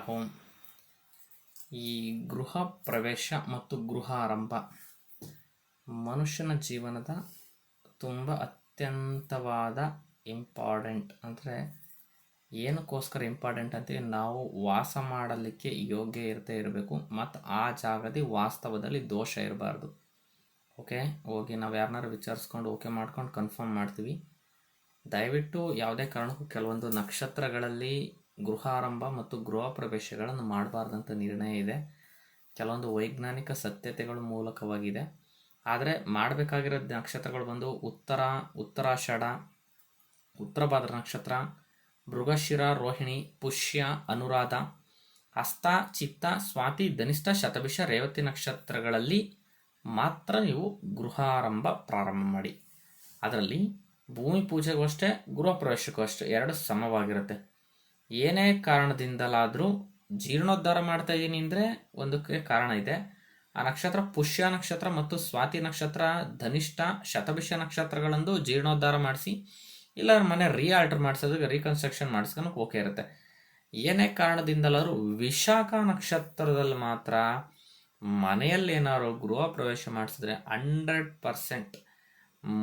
Home ಈ ಗೃಹ ಪ್ರವೇಶ ಮತ್ತು ಗೃಹ ಆರಂಭ ಮನುಷ್ಯನ ಜೀವನದ ತುಂಬ ಅತ್ಯಂತವಾದ ಇಂಪಾರ್ಟೆಂಟ್ ಅಂದರೆ ಏನಕ್ಕೋಸ್ಕರ ಇಂಪಾರ್ಟೆಂಟ್ ಅಂತೀವಿ ನಾವು ವಾಸ ಮಾಡಲಿಕ್ಕೆ ಯೋಗ್ಯ ಇರದೇ ಇರಬೇಕು, ಮತ್ತು ಆ ಜಾಗದಲ್ಲಿ ವಾಸ್ತವದಲ್ಲಿ ದೋಷ ಇರಬಾರ್ದು. ಓಕೆ ಹೋಗಿ ನಾವು ಯಾರನ್ನಾರು ವಿಚಾರಿಸ್ಕೊಂಡು ಓಕೆ ಮಾಡ್ಕೊಂಡು ಕನ್ಫರ್ಮ್ ಮಾಡ್ತೀವಿ. ದಯವಿಟ್ಟು ಯಾವುದೇ ಕಾರಣಕ್ಕೂ ಕೆಲವೊಂದು ನಕ್ಷತ್ರಗಳಲ್ಲಿ ಗೃಹಾರಂಭ ಮತ್ತು ಗೃಹ ಪ್ರವೇಶಗಳನ್ನು ಮಾಡಬಾರ್ದಂತ ನಿರ್ಣಯ ಇದೆ. ಕೆಲವೊಂದು ವೈಜ್ಞಾನಿಕ ಸತ್ಯತೆಗಳ ಮೂಲಕವಾಗಿದೆ. ಆದರೆ ಮಾಡಬೇಕಾಗಿರೋ ನಕ್ಷತ್ರಗಳು ಬಂದು ಉತ್ತರ, ಉತ್ತರಾಷಾಢ ಉತ್ತರ ಭಾದ್ರ ನಕ್ಷತ್ರ, ಮೃಗಶಿರ, ರೋಹಿಣಿ, ಪುಷ್ಯ, ಅನುರಾಧ, ಹಸ್ತ, ಚಿತ್ತ, ಸ್ವಾತಿ, ಧನಿಷ್ಠ, ಶತಭಿಷ, ರೇವತಿ ನಕ್ಷತ್ರಗಳಲ್ಲಿ ಮಾತ್ರ ನೀವು ಗೃಹಾರಂಭ ಪ್ರಾರಂಭ ಮಾಡಿ. ಅದರಲ್ಲಿ ಭೂಮಿ ಪೂಜೆಗೂ ಅಷ್ಟೇ, ಗೃಹ ಪ್ರವೇಶಕ್ಕೂ ಅಷ್ಟೇ ಎರಡು ಸಮವಾಗಿರುತ್ತೆ. ಏನೇ ಕಾರಣದಿಂದಲಾದರೂ ಜೀರ್ಣೋದ್ಧಾರ ಮಾಡ್ತಾ ಇದ್ದೀನಿ ಅಂದರೆ ಒಂದಕ್ಕೆ ಕಾರಣ ಇದೆ. ಆ ನಕ್ಷತ್ರ ಪುಷ್ಯ ನಕ್ಷತ್ರ ಮತ್ತು ಸ್ವಾತಿ ನಕ್ಷತ್ರ, ಧನಿಷ್ಠ, ಶತಭಿಷ ನಕ್ಷತ್ರಗಳಂದು ಜೀರ್ಣೋದ್ಧಾರ ಮಾಡಿಸಿ ಇಲ್ಲ ಮನೆ ರೀ ಆಲ್ಟರ್ ಮಾಡಿಸೋದಕ್ಕೆ ರೀಕನ್ಸ್ಟ್ರಕ್ಷನ್ ಮಾಡಿಸ್ಕೊಳಕ್ಕೆ ಓಕೆ ಇರುತ್ತೆ. ಏನೇ ಕಾರಣದಿಂದಲಾದರೂ ವಿಶಾಖ ನಕ್ಷತ್ರದಲ್ಲಿ ಮಾತ್ರ ಮನೆಯಲ್ಲಿ ಏನಾದ್ರು ಗೃಹ ಪ್ರವೇಶ ಮಾಡಿಸಿದ್ರೆ ಹಂಡ್ರೆಡ್ ಪರ್ಸೆಂಟ್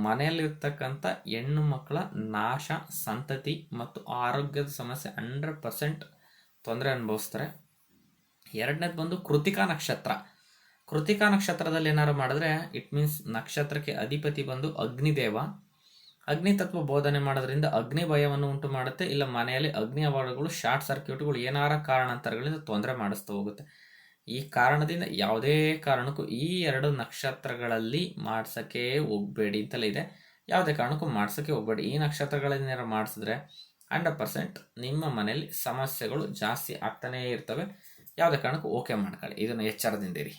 ಮನೆಯಲ್ಲಿರ್ತಕ್ಕಂಥ ಹೆಣ್ಣು ಮಕ್ಕಳ ನಾಶ, ಸಂತತಿ ಮತ್ತು ಆರೋಗ್ಯದ ಸಮಸ್ಯೆ ಹಂಡ್ರೆಡ್ ಪರ್ಸೆಂಟ್ ತೊಂದರೆ ಅನುಭವಿಸ್ತಾರೆ. ಎರಡನೇದು ಬಂದು ಕೃತಿಕಾ ನಕ್ಷತ್ರ. ಕೃತಿಕಾ ನಕ್ಷತ್ರದಲ್ಲಿ ಏನಾರು ಮಾಡಿದ್ರೆ ಇಟ್ ಮೀನ್ಸ್ ನಕ್ಷತ್ರಕ್ಕೆ ಅಧಿಪತಿ ಬಂದು ಅಗ್ನಿದೇವ. ಅಗ್ನಿ ತತ್ವ ಬೋಧನೆ ಮಾಡೋದ್ರಿಂದ ಅಗ್ನಿ ಭಯವನ್ನು ಉಂಟು ಮಾಡುತ್ತೆ, ಇಲ್ಲ ಮನೆಯಲ್ಲಿ ಅಗ್ನಿ ಅವಾರ್ಡ್ಗಳು ಶಾರ್ಟ್ ಸರ್ಕ್ಯೂಟ್ಗಳು ಏನಾರ ಕಾರಣಾಂತರಗಳಿಂದ ತೊಂದರೆ ಮಾಡಿಸ್ತಾ ಹೋಗುತ್ತೆ. ಈ ಕಾರಣದಿಂದ ಯಾವುದೇ ಕಾರಣಕ್ಕೂ ಈ ಎರಡು ನಕ್ಷತ್ರಗಳಲ್ಲಿ ಮಾಡ್ಸೋಕ್ಕೆ ಹೋಗ್ಬೇಡಿ ಅಂತಲೇ ಇದೆ. ಯಾವುದೇ ಕಾರಣಕ್ಕೂ ಮಾಡ್ಸೋಕ್ಕೆ ಹೋಗಬೇಡಿ. ಈ ನಕ್ಷತ್ರಗಳನ್ನೇನಾರು ಮಾಡಿಸಿದ್ರೆ ಹಂಡ್ರೆಡ್ ಪರ್ಸೆಂಟ್ ನಿಮ್ಮ ಮನೆಯಲ್ಲಿ ಸಮಸ್ಯೆಗಳು ಜಾಸ್ತಿ ಆಗ್ತಾನೇ ಇರ್ತವೆ. ಯಾವುದೇ ಕಾರಣಕ್ಕೂ ಓಕೆ ಮಾಡ್ಕೊಳ್ಳಿ. ಇದನ್ನು ಎಚ್ಚರದಿಂದಿರಿ